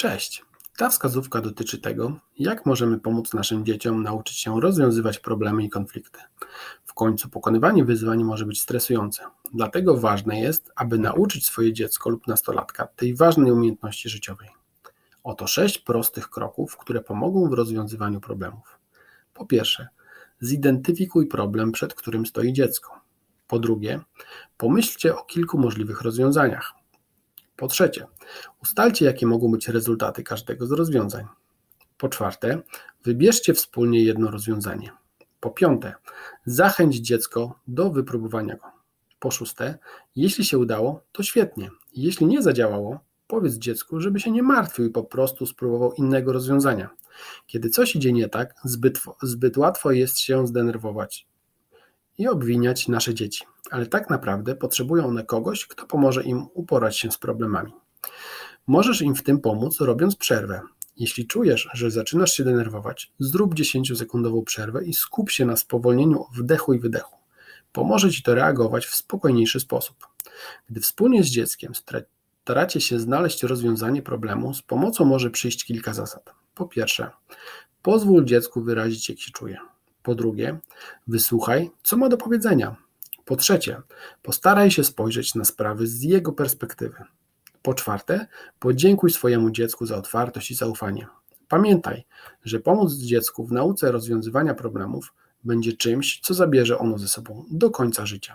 Cześć. Ta wskazówka dotyczy tego, jak możemy pomóc naszym dzieciom nauczyć się rozwiązywać problemy i konflikty. W końcu pokonywanie wyzwań może być stresujące. Dlatego ważne jest, aby nauczyć swoje dziecko lub nastolatka tej ważnej umiejętności życiowej. Oto sześć prostych kroków, które pomogą w rozwiązywaniu problemów. Po pierwsze, zidentyfikuj problem, przed którym stoi dziecko. Po drugie, pomyślcie o kilku możliwych rozwiązaniach. Po trzecie, ustalcie, jakie mogą być rezultaty każdego z rozwiązań. Po czwarte, wybierzcie wspólnie jedno rozwiązanie. Po piąte, zachęć dziecko do wypróbowania go. Po szóste, jeśli się udało, to świetnie. Jeśli nie zadziałało, powiedz dziecku, żeby się nie martwił i po prostu spróbował innego rozwiązania. Kiedy coś idzie nie tak, zbyt, zbyt łatwo jest się zdenerwować i obwiniać nasze dzieci, ale tak naprawdę potrzebują one kogoś, kto pomoże im uporać się z problemami. Możesz im w tym pomóc, robiąc przerwę. Jeśli czujesz, że zaczynasz się denerwować, zrób 10-sekundową przerwę i skup się na spowolnieniu wdechu i wydechu. Pomoże ci to reagować w spokojniejszy sposób. Gdy wspólnie z dzieckiem staracie się znaleźć rozwiązanie problemu, z pomocą może przyjść kilka zasad. Po pierwsze, pozwól dziecku wyrazić, jak się czuje. Po drugie, wysłuchaj, co ma do powiedzenia. Po trzecie, postaraj się spojrzeć na sprawy z jego perspektywy. Po czwarte, podziękuj swojemu dziecku za otwartość i zaufanie. Pamiętaj, że pomóc dziecku w nauce rozwiązywania problemów będzie czymś, co zabierze ono ze sobą do końca życia.